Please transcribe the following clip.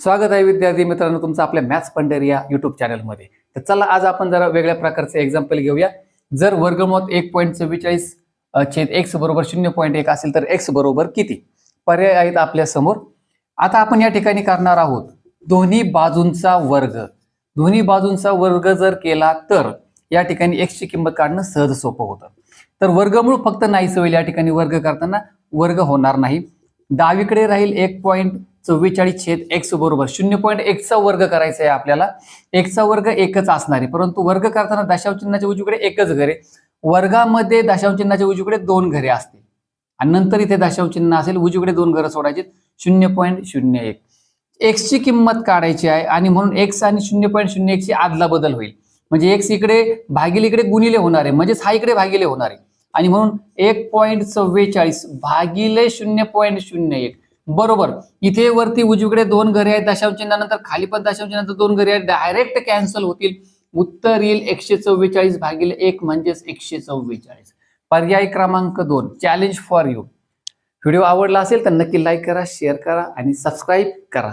स्वागत आहे विद्यार्थी मित्रांनो तुमचं आपल्या मॅथ्स पंढरी या युट्यूब चॅनलमध्ये तर चला आज आपण जरा वेगळ्या प्रकारचं एक्झाम्पल घेऊया. जर वर्गमूळ एक पॉईंट चव्वेचाळीस छेद एक्स बरोबर शून्य पॉईंट एक असेल तर एक्स बरोबर किती? पर्याय आहेत आपल्यासमोर. आता आपण या ठिकाणी करणार आहोत दोन्ही बाजूंचा वर्ग. दोन्ही बाजूंचा वर्ग जर केला तर या ठिकाणी एक्सची किंमत काढणं सहज सोपं होतं. तर वर्गमूळ फक्त नाहीच होईल या ठिकाणी वर्ग करताना. वर्ग होणार नाही. डावीकडे राहील एक पॉईंट चव्वेचाळीस छेद एक्स बरोबर. शून्य पॉईंट एकचा वर्ग करायचा आहे आपल्याला. एकचा वर्ग एकच असणार आहे. परंतु वर्ग करताना दशांश चिन्हाच्या उजवीकडे एकच घरे. वर्गामध्ये दशांश चिन्हाच्या उजवीकडे दोन घरे असतील. आणि नंतर इथे दशांश चिन्ह असेल उजवीकडे दोन घरं सोडायची. शून्य पॉईंट शून्य एक. एक्सची किंमत काढायची आहे आणि म्हणून एक्स आणि शून्य पॉईंट शून्य एकची आदला बदल होईल. म्हणजे एक्स इकडे भागिले इकडे गुणिले होणार आहे. म्हणजेच हा इकडे भागिले होणार आहे. आणि म्हणून एक पॉईंट चव्वेचाळीस भागिले शून्य पॉईंट शून्य एक. बरोबर. इथे वरती उजवीकडे दोन घरे आहेत दशांश चिन्हानंतर खाली पण दशांश चिन्हानंतर दोन घरे आहेत. डायरेक्ट कॅन्सल होतील. उत्तर येईल एकशे चव्वेचाळीस भागिले एक म्हणजेच एकशे चव्वेचाळीस पर्याय क्रमांक दोन चॅलेंज फॉर यू व्हिडिओ आवडला असेल तर नक्की लाईक करा शेअर करा आणि सबस्क्राईब करा.